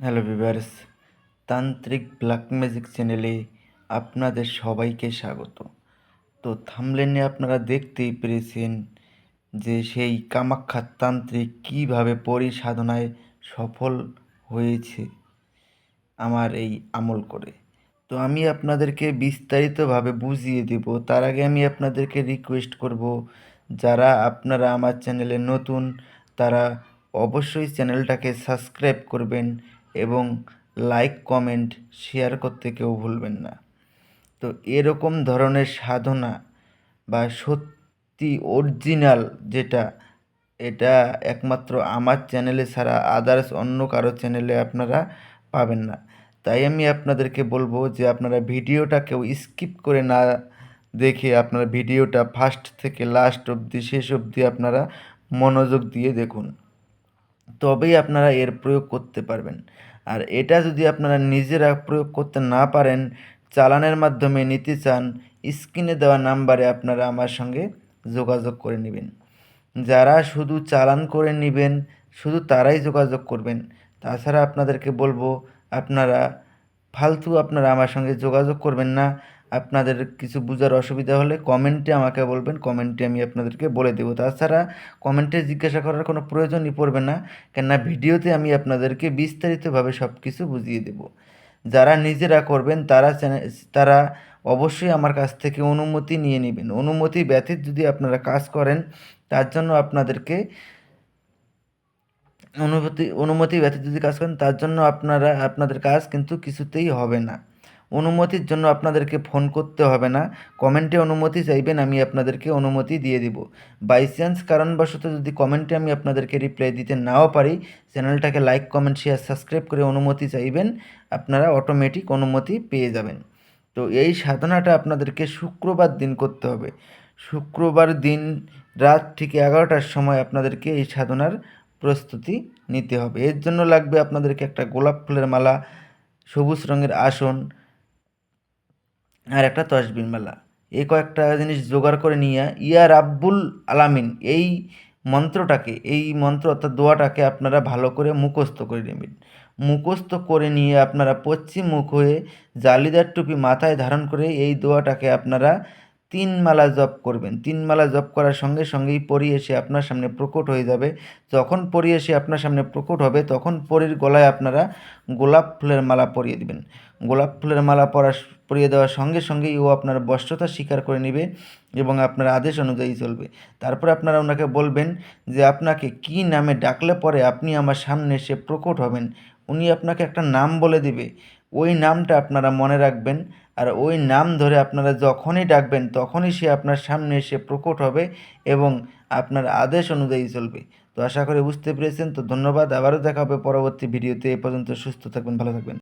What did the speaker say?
Hello viewers তান্ত্রিক black magic চ্যানেলে আপনাদের সবাইকে স্বাগত। তো থামলেনে আপনারা দেখতেই পেরেছেন যে সেই কামাখ্যা তান্ত্রিক কীভাবে পরিসাধনায় সফল হয়েছে আমার এই আমল করে। তো আমি আপনাদেরকে বিস্তারিতভাবে বুঝিয়ে দেব। তার আগে আমি আপনাদেরকে রিকোয়েস্ট করব, যারা আপনারা আমার চ্যানেলে নতুন, তারা অবশ্যই চ্যানেলটাকে সাবস্ক্রাইব করবেন এবং লাইক, কমেন্ট, শেয়ার করতে কেউ ভুলবেন না। তো এরকম ধরনের সাধনা বা সত্যি অরিজিনাল যেটা, এটা একমাত্র আমার চ্যানেলে ছাড়া আদার্স অন্য কারও চ্যানেলে আপনারা পাবেন না। তাই আমি আপনাদেরকে বলব যে আপনারা ভিডিওটা কেউ স্কিপ করে না দেখে আপনারা ভিডিওটা ফার্স্ট থেকে লাস্ট অবধি, শেষ অবধি আপনারা মনোযোগ দিয়ে দেখুন। তবেই আপনারা এর প্রয়োগ করতে পারবেন। আর এটা যদি আপনারা নিজেরা প্রয়োগ করতে না পারেন, চালানের মাধ্যমে নিতে চান, স্ক্রিনে দেওয়া নাম্বারে আপনারা আমার সঙ্গে যোগাযোগ করে নেবেন। যারা শুধু চালান করে নেবেন, শুধু তারাই যোগাযোগ করবেন। তাছাড়া আপনাদেরকে বলব, আপনারা, ফালতু আপনারা আমার সঙ্গে যোগাযোগ করবেন না। আপনাদের কিছু বোঝার অসুবিধা হলে কমেন্টে আমাকে বলবেন, কমেন্টে আমি আপনাদেরকে বলে দেবো। তাছাড়া কমেন্টে জিজ্ঞাসা করার কোনো প্রয়োজনই পড়বে না, কেননা ভিডিওতে আমি আপনাদেরকে বিস্তারিতভাবে সব কিছু বুঝিয়ে দেব। যারা নিজেরা করবেন, তারা তারা অবশ্যই আমার কাছ থেকে অনুমতি নিয়ে নেবেন। অনুমতি ব্যতীত যদি আপনারা কাজ করেন, তার জন্য আপনাদেরকে অনুমতি অনুমতি ব্যতীত যদি কাজ করেন, তার জন্য আপনারা, আপনাদের কাজ কিন্তু কিছুতেই হবে না। অনুমতির জন্য আপনাদেরকে ফোন করতে হবে না। কমেন্টে অনুমতি চাইবেন, আমি আপনাদেরকে অনুমতি দিয়ে দিব। বাই চান্স কারণবশত যদি কমেন্টে আমি আপনাদেরকে রিপ্লাই দিতে নাও পারি, চ্যানেলটাকে লাইক, কমেন্ট, শেয়ার, সাবস্ক্রাইব করে অনুমতি চাইবেন, আপনারা অটোমেটিক অনুমতি পেয়ে যাবেন। তো এই সাধনাটা আপনাদেরকে শুক্রবার দিন করতে হবে। শুক্রবার দিন রাত ঠিক এগারোটার সময় আপনাদেরকে এই সাধনার প্রস্তুতি নিতে হবে। এর জন্য লাগবে আপনাদেরকে একটা গোলাপ ফুলের মালা, সবুজ রঙের আসন আর একটা তসবির মেলা। এই কয়েকটা জিনিস জোগাড় করে নিয়ে ইয়া রাব্বুল আলামিন, এই মন্ত্রটাকে, এই মন্ত্র অর্থাৎ দোয়াটাকে আপনারা ভালো করে মুখস্থ করে নেবেন। মুখস্থ করে নিয়ে আপনারা পশ্চিম মুখ হয়ে জালিদার টুপি মাথায় ধারণ করে এই দোয়াটাকে আপনারা তিন মালা জপ করবেন। তিন মালা জপ করার সঙ্গে সঙ্গেই পরি এসে আপনার সামনে প্রকট হয়ে যাবে। যখন পরি এসে আপনার সামনে প্রকট হবে, তখন পরির গলায় আপনারা গোলাপ ফুলের মালা পরিয়ে দিবেন। গোলাপ ফুলের মালা পরা পরিয়ে দেওয়ার সঙ্গে সঙ্গেই ও আপনার বস্ত্রতা স্বীকার করে নেবে এবং আপনার আদেশ অনুযায়ী চলবে। তারপর আপনারা ওনাকে বলবেন যে, আপনাকে কি নামে ডাকলে পরে আপনি আমার সামনে এসে প্রকট হবেন? উনি আপনাকে একটা নাম বলে দিবে। ওই নামটা আপনারা মনে রাখবেন আর ওই নাম ধরে আপনারা যখনই ডাকবেন তখনই সে আপনার সামনে এসে প্রকট হবে এবং আপনার আদেশ অনুযায়ী চলবে। তো আশা করি বুঝতে পেরেছেন। তো ধন্যবাদ। আবারও দেখা হবে পরবর্তী ভিডিওতে। এ পর্যন্ত সুস্থ থাকবেন, ভালো থাকবেন।